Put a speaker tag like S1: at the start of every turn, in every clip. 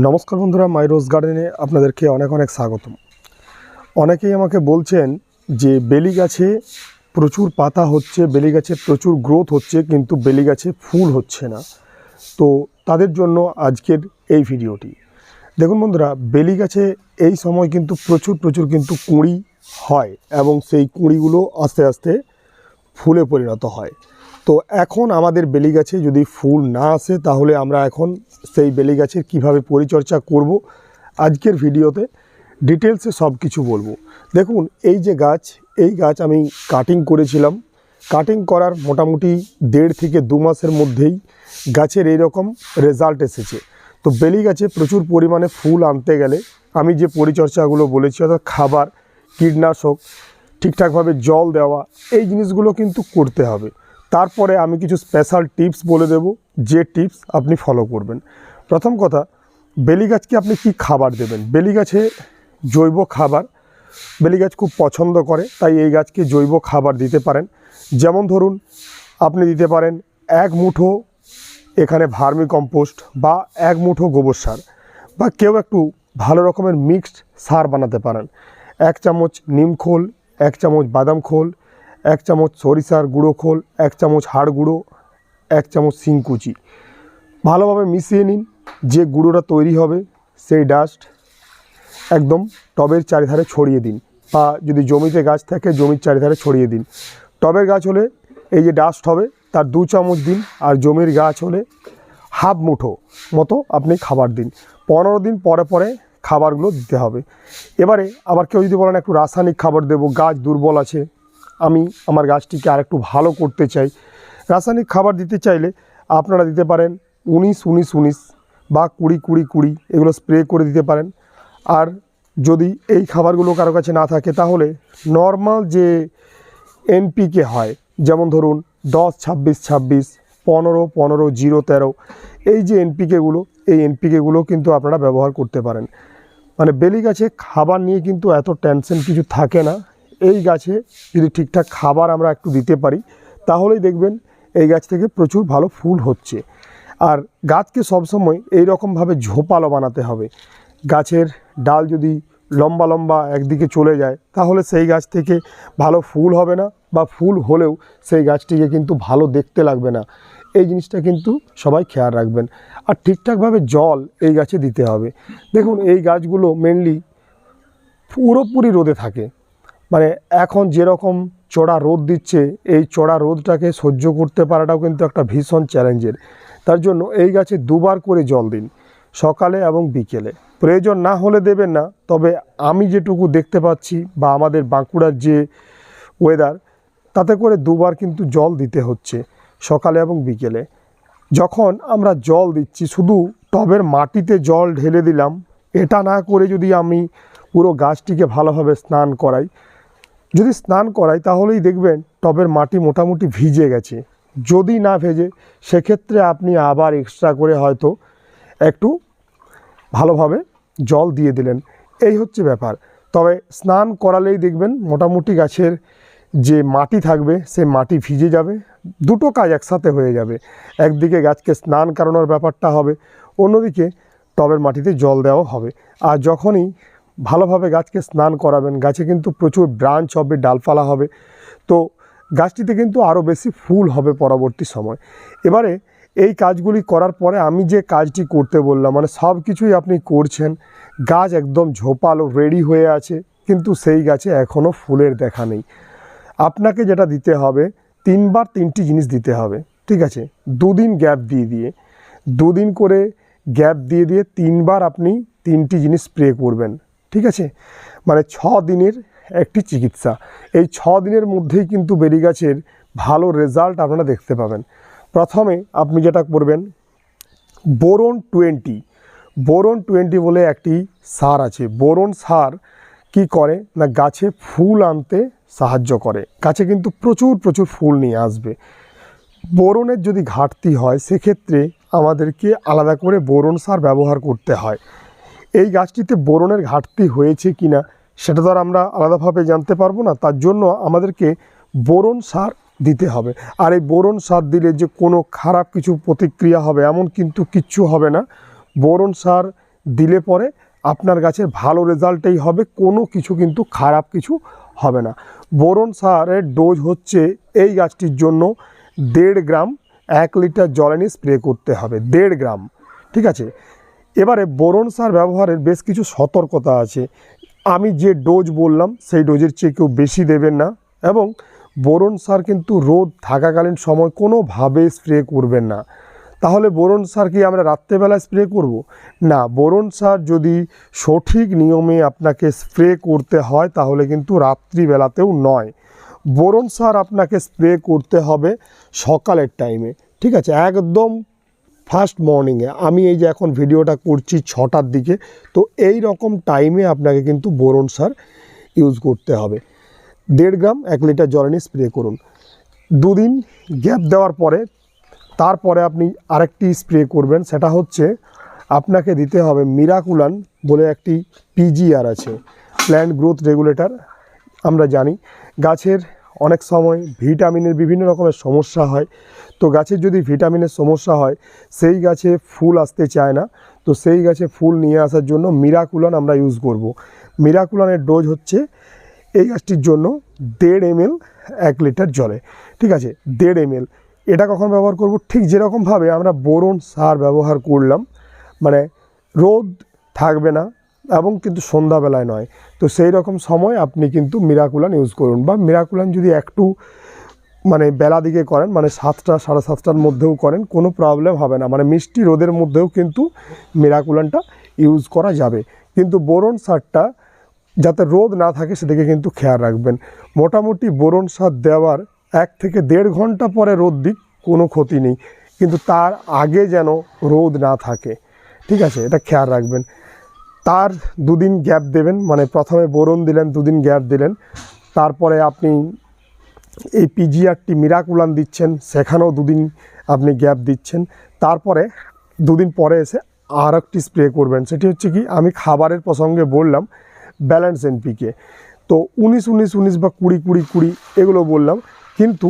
S1: নমস্কার বন্ধুরা, মাই রোজ গার্ডেনে আপনাদেরকে অনেক অনেক স্বাগতম। অনেকেই আমাকে বলছেন যে বেলি গাছে প্রচুর পাতা হচ্ছে বেলি গাছে প্রচুর গ্রোথ হচ্ছে, কিন্তু বেলি গাছে ফুল হচ্ছে না। তো তাদের জন্য আজকের এই ভিডিওটি। দেখুন বন্ধুরা বেলি গাছে এই সময় কিন্তু প্রচুর প্রচুর কিন্তু কুঁড়ি হয় এবং সেই কুঁড়িগুলো আস্তে আস্তে ফুলে পরিণত হয়। তো এখন আমাদের বেলি গাছে যদি ফুল না আসে, তাহলে আমরা এখন সেই বেলি গাছের কীভাবে পরিচর্যা করব, আজকের ভিডিওতে ডিটেলসে সব কিছু বলব। দেখুন, এই যে গাছ, এই গাছ আমি কাটিং করেছিলাম। কাটিং করার মোটামুটি দেড় থেকে দু মাসের মধ্যেই গাছের এই রকম রেজাল্ট এসেছে। তো বেলি গাছে প্রচুর পরিমাণে ফুল আনতে গেলে আমি যে পরিচর্যাগুলো বলেছি, অর্থাৎ খাবার, কীটনাশক, ঠিকঠাকভাবে জল দেওয়া, এই জিনিসগুলো কিন্তু করতে হবে। তারপরে আমি কিছু স্পেশাল টিপস বলে দেব, যে টিপস আপনি ফলো করবেন। প্রথম কথা, বেলি গাছকে আপনি কি খাবার দেবেন? বেলি গাছে জৈব খাবার, বেলি গাছ খুব পছন্দ করে, তাই এই গাছকে জৈব খাবার দিতে পারেন। যেমন ধরুন, আপনি দিতে পারেন এক মুঠো এখানে ভার্মি কম্পোস্ট বা এক মুঠো গোবর সার, বা কেউ একটু ভালো রকমের মিক্সড সার বানাতে পারেন। এক চামচ নিম খোল, এক চামচ বাদাম খোল এক চামচ সরিষার গুঁড়ো খোল, এক চামচ হাড় গুঁড়ো, এক চামচ শিংকুচি ভালোভাবে মিশিয়ে নিন, যে গুঁড়োটা তৈরি হবে সেই ডাস্ট একদম টবের চারিধারে ছড়িয়ে দিন বা যদি জমিতে গাছ থাকে জমির চারিধারে ছড়িয়ে দিন। টবের গাছ হলে এই যে ডাস্ট হবে তার দু চামচ দিন আর জমির গাছ হলে হাফ মুঠো মতো আপনি খাবার দিন। পনেরো দিন পরে পরে খাবারগুলো দিতে হবে। এবারে আবার কেউ যদি বলেন একটু রাসায়নিক খাবার দেবো, গাছ দুর্বল আছে আমি আমার গাছটিকে আর একটু ভালো করতে চাই। রাসায়নিক খাবার দিতে চাইলে আপনারা দিতে পারেন উনিশ উনিশ উনিশ বা কুড়ি কুড়ি কুড়ি এগুলো স্প্রে করে দিতে পারেন। আর যদি এই খাবারগুলো কারও কাছে না থাকে তাহলে নর্মাল যে এনপিকে হয়, যেমন ধরুন দশ, ছাব্বিশ ছাব্বিশ, পনেরো পনেরো, জিরো, তেরো, এই যে এনপিকেগুলো এই এনপিকেগুলো কিন্তু আপনারা ব্যবহার করতে পারেন। মানে বেলি গাছে খাবার নিয়ে কিন্তু এত টেনশন কিছু থাকে না। এই গাছে যদি ঠিকঠাক খাবার আমরা একটু দিতে পারি, তাহলেই দেখবেন এই গাছ থেকে প্রচুর ভালো ফুল হচ্ছে। আর গাছকে সবসময় এই রকমভাবে ঝোপালো বানাতে হবে। গাছের ডাল যদি লম্বা লম্বা একদিকে চলে যায়, তাহলে সেই গাছ থেকে ভালো ফুল হবে না বা ফুল হলেও সেই গাছটিকে কিন্তু ভালো দেখতে লাগবে না। এই জিনিসটা কিন্তু সবাই খেয়াল রাখবেন। আর ঠিকঠাকভাবে জল এই গাছে দিতে হবে। দেখুন, এই গাছগুলো মেনলি পুরোপুরি রোদে থাকে। মানে এখন যেরকম চড়া রোদ দিচ্ছে, এই চড়া রোদটাকে সহ্য করতে পারাটাও কিন্তু একটা ভীষণ চ্যালেঞ্জের। তার জন্য এই গাছে দুবার করে জল দিন, সকালে এবং বিকেলে। প্রয়োজন না হলে দেবেন না, তবে আমি যেটুকু দেখতে পাচ্ছি বা আমাদের বাঁকুড়ার যে ওয়েদার তাতে করে দুবার কিন্তু জল দিতে হচ্ছে, সকালে এবং বিকেলে। যখন আমরা জল দিচ্ছি, শুধু টবের মাটিতে জল ঢেলে দিলাম, এটা না করে যদি আমি পুরো গাছটিকে ভালোভাবে স্নান করাই যদি স্নান করাই তাহলেই দেখবেন টবের মাটি মোটামুটি ভিজে গেছে। যদি না ভেজে, সেক্ষেত্রে আপনি আবার এক্সট্রা করে হয়তো একটু ভালোভাবে জল দিয়ে দিলেন। এই হচ্ছে ব্যাপার। তবে স্নান করালেই দেখবেন মোটামুটি গাছের যে মাটি থাকবে সে মাটি ভিজে যাবে, দুটো কাজ একসাথে হয়ে যাবে। একদিকে গাছকে স্নান করানোর ব্যাপারটা হবে, অন্যদিকে টবের মাটিতে জল দেওয়া হবে। আর যখনই ভালোভাবে গাছকে স্নান করাবেন। গাছে কিন্তু প্রচুর ব্রাঞ্চ হবে, ডালপালা হবে। তো গাছটিতে কিন্তু আরও বেশি ফুল হবে পরবর্তী সময়। এবারে এই কাজগুলি করার পরে আমি যে কাজটি করতে বললাম মানে সব কিছুই আপনি করছেন, গাছ একদম ঝোপালো রেডি হয়ে আছে, কিন্তু সেই গাছে এখনও ফুলের দেখা নেই। আপনাকে যেটা দিতে হবে, তিনবার তিনটি জিনিস দিতে হবে, ঠিক আছে? দুদিন গ্যাপ দিয়ে দিয়ে। দুদিন করে গ্যাপ দিয়ে দিয়ে তিনবার আপনি তিনটি জিনিস স্প্রে করবেন। ঠিক আছে? মানে ছ দিনের একটি চিকিৎসা। এই ছ দিনের মধ্যেই কিন্তু বেরি গাছের ভালো রেজাল্ট আপনারা দেখতে পাবেন। প্রথমে আপনি যেটা করবেন, বোরন টোয়েন্টি। বোরন টোয়েন্টি বলে একটি সার আছে। বোরন সার কি করে? না, গাছে ফুল আনতে সাহায্য করে। গাছে কিন্তু প্রচুর প্রচুর ফুল নিয়ে আসবে। বোরনের যদি ঘাটতি হয়, সেক্ষেত্রে আমাদেরকে আলাদা করে বোরন সার ব্যবহার করতে হয়। এই গাছটিতে বোরনের ঘাটতি হয়েছে কি না সেটা তো আর আমরা আলাদাভাবে জানতে পারব না। তার জন্য আমাদেরকে বোরন সার দিতে হবে। আর এই বোরন সার দিলে যে কোনো খারাপ কিছু প্রতিক্রিয়া হবে, এমন কিন্তু কিচ্ছু হবে না। বোরন সার দিলে পরে আপনার গাছের ভালো রেজাল্টেই হবে, কোনো কিছু কিন্তু খারাপ কিছু হবে না। বোরন সারের ডোজ হচ্ছে এই গাছটির জন্য দেড় গ্রাম এক লিটার জলে নিয়ে স্প্রে করতে হবে, দেড় গ্রাম, ঠিক আছে? এবারে বোরন সার ব্যবহারের বেশ কিছু সতর্কতা আছে। আমি যে ডোজ বললাম, সেই ডোজের চেয়ে কেউ বেশি দেবেন না এবং বোরন সার কিন্তু রোদ থাকাকালীন সময় কোনোভাবে স্প্রে করবেন না। তাহলে বোরন সার কি আমরা রাত্রেবেলায় স্প্রে করব? না বোরন সার যদি সঠিক নিয়মে আপনাকে স্প্রে করতে হয়, তাহলে কিন্তু রাত্রিবেলাতেও নয়। বোরন সার আপনাকে স্প্রে করতে হবে সকালের টাইমে ঠিক আছে? একদম ফার্স্ট মর্নিংয়ে। আমি এই যে এখন ভিডিওটা করছি ছটার দিকে, তো এই রকম টাইমে আপনাকে কিন্তু বোরন সার ইউজ করতে হবে। দেড় গ্রাম এক লিটার জলে নিয়ে স্প্রে করুন। দুদিন গ্যাপ দেওয়ার পরে, তারপরে আপনি আরেকটি স্প্রে করবেন। সেটা হচ্ছে আপনাকে দিতে হবে মিরাকুলান বলে একটি পিজিআর আছে প্ল্যান্ট গ্রোথ রেগুলেটর আমরা জানি। গাছের অনেক সময় ভিটামিনের বিভিন্ন রকমের সমস্যা হয়। তো গাছের যদি ভিটামিনের সমস্যা হয়, সেই গাছে ফুল আসতে চায় না। তো সেই গাছে ফুল নিয়ে আসার জন্য মিরাকুলান আমরা ইউজ করব। মিরাকুলানের ডোজ হচ্ছে এই গাছটির জন্য দেড় এম এক লিটার জলে। ঠিক আছে? দেড় এম এটা কখন ব্যবহার করব? ঠিক যেরকমভাবে আমরা বোরন সার ব্যবহার করলাম মানে রোদ থাকবে না এবং কিন্তু সন্ধ্যাবেলায় নয়। তো সেই রকম সময় আপনি কিন্তু মিরাকুলান ইউজ করুন বা মিরাকুলান যদি একটু মানে বেলা দিকে করেন মানে সাতটা, সাড়ে সাতটার মধ্যেও করেন, কোনো প্রবলেম হবে না। মানে মিষ্টি রোদের মধ্যেও কিন্তু মিরাকুলানটা ইউজ করা যাবে। কিন্তু বোরন সারটা, যাতে রোদ না থাকে, সেদিকে কিন্তু খেয়াল রাখবেন। মোটামুটি বোরন সার দেওয়ার এক থেকে দেড় ঘণ্টা পরে রোদ দিক, কোনো ক্ষতি নেই। কিন্তু তার আগে যেন রোদ না থাকে। ঠিক আছে, এটা খেয়াল রাখবেন। তার দুদিন গ্যাপ দেবেন মানে প্রথমে বোরন দিলেন, দুদিন গ্যাপ দিলেন। তারপরে আপনি এই পিজিআরটি মিরাকুলান দিচ্ছেন, সেখানেও দুদিন আপনি গ্যাপ দিচ্ছেন। তারপরে দুদিন পরে এসে আর একটি স্প্রে করবেন। সেটি হচ্ছে কি, আমি খাবারের প্রসঙ্গে বললাম, ব্যালেন্স এনপিকে। তো উনিশ উনিশ উনিশ বা কুড়ি কুড়ি কুড়ি, এগুলো বললাম। কিন্তু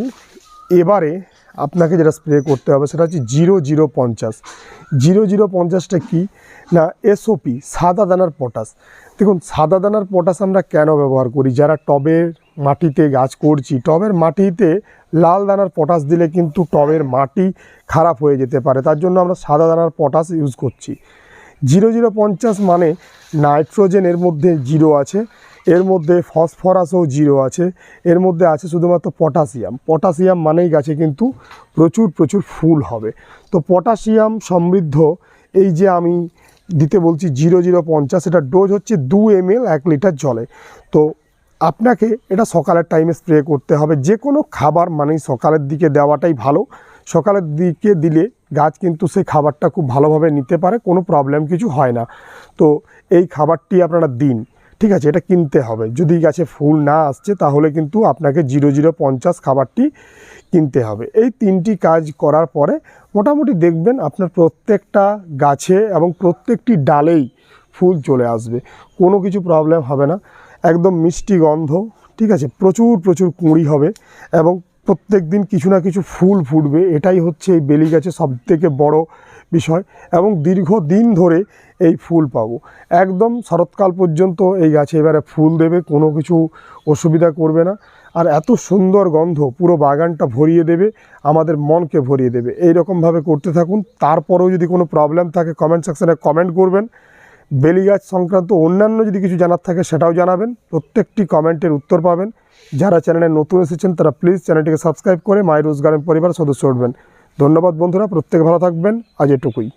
S1: এবারে আপনাকে যেটা স্প্রে করতে হবে সেটা হচ্ছে জিরো জিরো পঞ্চাশ। জিরো জিরো পঞ্চাশটা কী? না এসওপি সাদা দানার পটাশ দেখুন, সাদা দানার পটাশ আমরা কেন ব্যবহার করি? যারা টবের মাটিতে গাছ করছি, টবের মাটিতে লাল দানার পটাশ দিলে কিন্তু টবের মাটি খারাপ হয়ে যেতে পারে। তার জন্য আমরা সাদা দানার পটাশ ইউজ করছি। জিরো জিরো পঞ্চাশ মানে নাইট্রোজেনের মধ্যে জিরো আছে। এর মধ্যে ফসফরাসও জিরো আছে। এর মধ্যে আছে শুধুমাত্র পটাশিয়াম। পটাশিয়াম মানেই গাছে কিন্তু প্রচুর প্রচুর ফুল হবে। তো পটাশিয়াম সমৃদ্ধ, এই যে আমি দিতে বলছি জিরো জিরো, পঞ্চাশ, এটা ডোজ হচ্ছে দু এম এল এক লিটার জলে। তো আপনাকে এটা সকালের টাইমে স্প্রে করতে হবে। যে কোনো খাবার মানেই সকালের দিকে দেওয়াটাই ভালো। সকালের দিকে দিলে গাছ কিন্তু সেই খাবারটা খুব ভালোভাবে নিতে পারে, কোনো প্রবলেম কিছু হয় না। তো এই খাবারটি আপনারা দিন। ঠিক আছে, এটা কিনতে হবে। যদি গাছে ফুল না আসছে, তাহলে কিন্তু আপনাকে জিরো জিরো পঞ্চাশ খাবারটি কিনতে হবে। এই তিনটি কাজ করার পরে মোটামুটি দেখবেন আপনার প্রত্যেকটা গাছে এবং প্রত্যেকটি ডালেই ফুল চলে আসবে। কোনো কিছু প্রবলেম হবে না। একদম মিষ্টি গন্ধ, ঠিক আছে? প্রচুর প্রচুর কুঁড়ি হবে এবং প্রত্যেক দিন কিছু না কিছু ফুল ফুটবে, এটাই হচ্ছে এই বেলি গাছের সবথেকে বড় বিষয় এবং দীর্ঘদিন ধরে এই ফুল পাবো। একদম শরৎকাল পর্যন্ত এই গাছে এবারে ফুল দেবে, কোনো কিছু অসুবিধা করবে না। আর এত সুন্দর গন্ধ, পুরো বাগানটা ভরিয়ে দেবে, আমাদের মনকে ভরিয়ে দেবে। এই রকমভাবে করতে থাকুন, তারপরেও যদি কোনো প্রবলেম থাকে কমেন্ট সেকশানে কমেন্ট করবেন। বেলি গাছ সংক্রান্ত অন্যান্য যদি কিছু জানার থাকে সেটাও জানাবেন। প্রত্যেকটি কমেন্টের উত্তর পাবেন। যারা চ্যানেলে নতুন এসেছেন, তারা প্লিজ চ্যানেলটিকে সাবস্ক্রাইব করে মাই রোজগারের পরিবার সদস্য উঠবেন ধন্যবাদ বন্ধুরা, প্রত্যেকে ভালো থাকবেন। আজ এটুকুই।